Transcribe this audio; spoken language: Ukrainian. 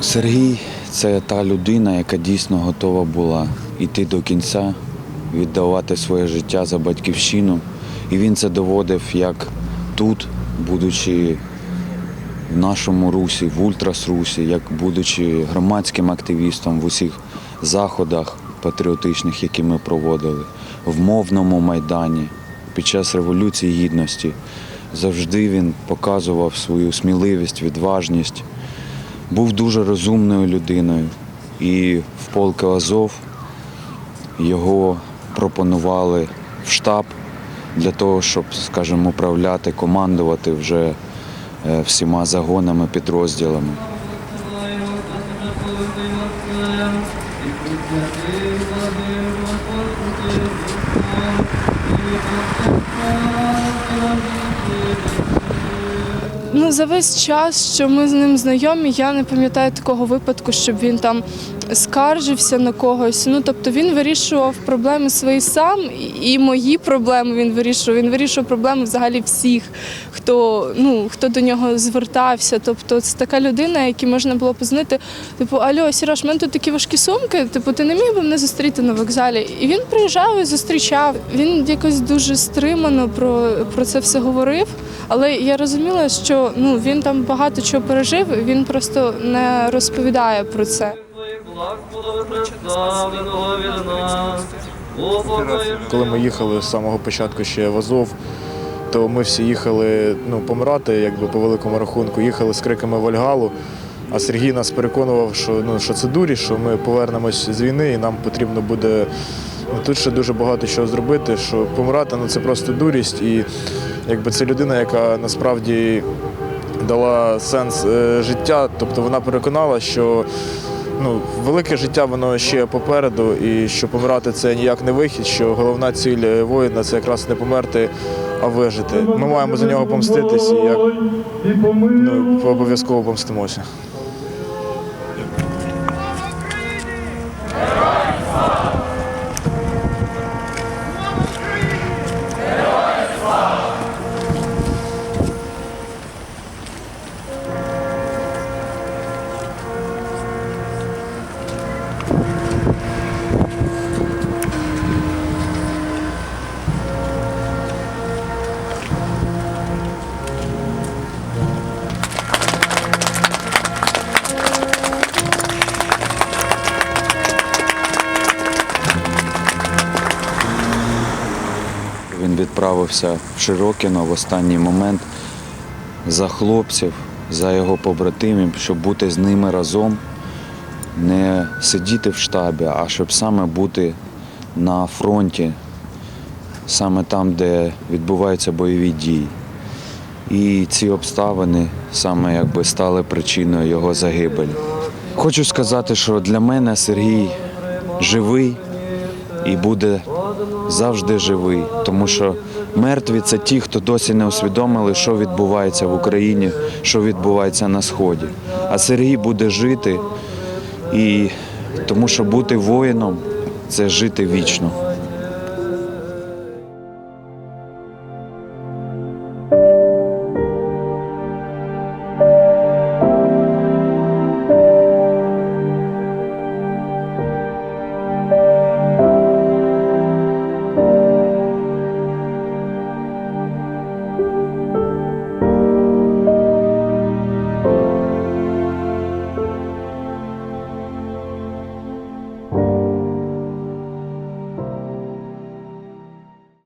Сергій це та людина, яка дійсно готова була йти до кінця, віддавати своє життя за батьківщину. І він це доводив як тут, будучи в нашому русі, в ультрас русі, як будучи громадським активістом в усіх заходах патріотичних, які ми проводили, в мовному майдані під час Революції Гідності. Завжди він показував свою сміливість, відважність був дуже розумною людиною. І в полк Азов його пропонували в штаб для того, щоб, скажімо, управляти, командувати вже всіма загонами, підрозділами. Ну, за весь час, що ми з ним знайомі, я не пам'ятаю такого випадку, щоб він там скаржився на когось. Ну, тобто він вирішував проблеми свої сам, і- мої проблеми він вирішував. Він вирішував проблеми взагалі всіх, хто, ну, хто до нього звертався. Тобто це така людина, якій можна було познати, типу, Альо, Сіраш, в мене тут такі важкі сумки, типу, ти не міг би мене зустріти на вокзалі? І він приїжджав і зустрічав. Він якось дуже стримано про, про це все говорив. Але я розуміла, що ну він там багато чого пережив, він просто не розповідає про це. Коли ми їхали з самого початку ще в Азов, то ми всі їхали ну, помирати, якби по великому рахунку, їхали з криками Вальгалу. А Сергій нас переконував, що, ну, що це дурість, що ми повернемось з війни і нам потрібно буде ну, тут ще дуже багато чого зробити, що помирати ну, це просто дурість. І якби це людина, яка насправді дала сенс е, життя, тобто вона переконала, що ну, велике життя воно ще попереду, і що помирати це ніяк не вихід, що головна ціль е, воїна це якраз не померти, а вижити. Ми маємо за нього помститись і як ну, обов'язково помстимося. Відправився в Широкіно в останній момент за хлопців, за його побратимів, щоб бути з ними разом, не сидіти в штабі, а щоб саме бути на фронті, саме там, де відбуваються бойові дії. І ці обставини саме якби стали причиною його загибелі. Хочу сказати, що для мене Сергій живий і буде завжди живий, тому що мертві це ті, хто досі не усвідомили, що відбувається в Україні, що відбувається на сході. А Сергій буде жити, і тому що бути воїном це жити вічно.